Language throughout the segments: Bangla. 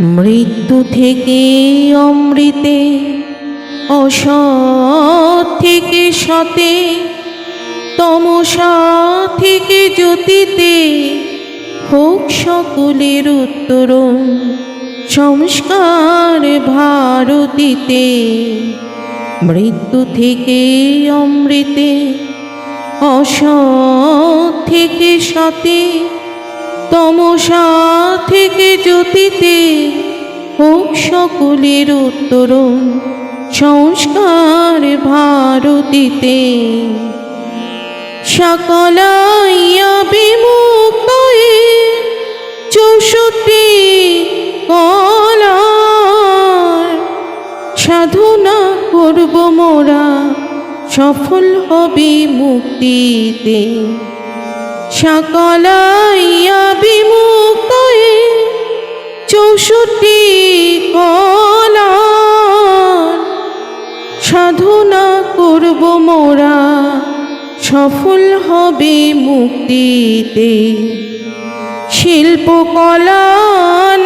মৃত্যু থেকে অমৃতে, অসৎ থেকে সতে, তমসা থেকে জ্যোতিতে, হোক সকলের উত্তরণ, সংস্কার ভারতীতে। মৃত্যু থেকে অমৃতে, অসৎ থেকে সতে, তমসা থেকে জ্যোতিতে হোক সকলের উত্তরণ, সংস্কার ভারতীতে। সকলাইয়া বিমুক্ত চৌষট্টি কলার। সাধনা করব মোরা, সফল হবে মুক্তিতে। সকলাইয়া বিমুক্ত চৌষট্টি কলার সাধনা করব মোরা, সফল হবে মুক্তিতে। শিল্পকলা,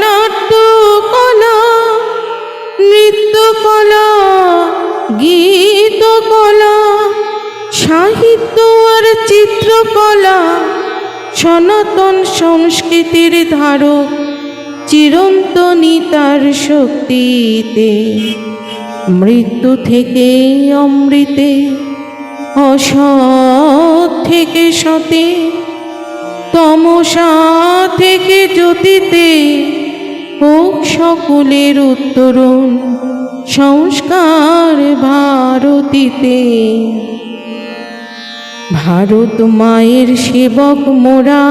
নাট্যকলা, নৃত্যকলা, গীতকলা, সাহিত্য আর চিত্রকলা, সনাতন সংস্কৃতির ধারক চিরন্তনী তার শক্তিতে। মৃত্যু থেকে অমৃতে, অসৎ থেকে সতে, তমসা থেকে জ্যোতিতে। হোক সকলের উত্তরণ সংস্কার ভারতীতে। ভারত মায়ের সেবক মোরা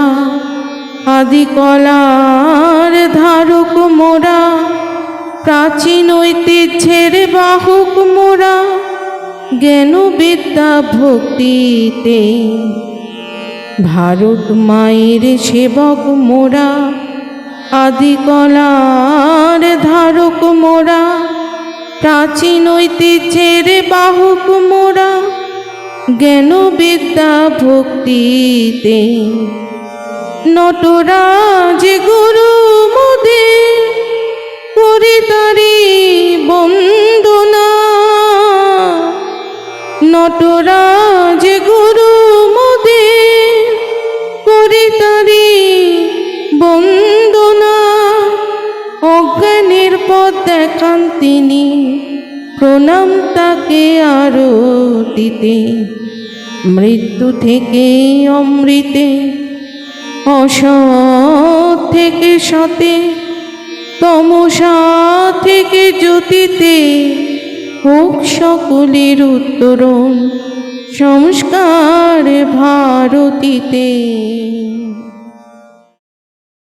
আদি কলার ধারক মোরা, প্রাচীন ঐতিহ্যের বাহক মোরা জ্ঞান বিদ্যা ভক্তিতে ভারত মায়ের সেবক মোরা, আদি কলার ধারক মোরা, প্রাচীন ঐতিহ্যের বাহক মোরা জ্ঞান বিদ্যা ভক্তিতে নটরাজ গুরু মোদে করি তারি বন্দনা। নটরাজ গুরু মোদে করি তারি বন্দনা। অজ্ঞানের পথ দেখান তিনি, প্রণাম তাকে আরও দিতে মৃত্যু থেকে অমৃতে অসৎ থেকে সতে তমসা থেকে জ্যোতিতে হোক সকলের উত্তরণ সংস্কার ভারতীতে।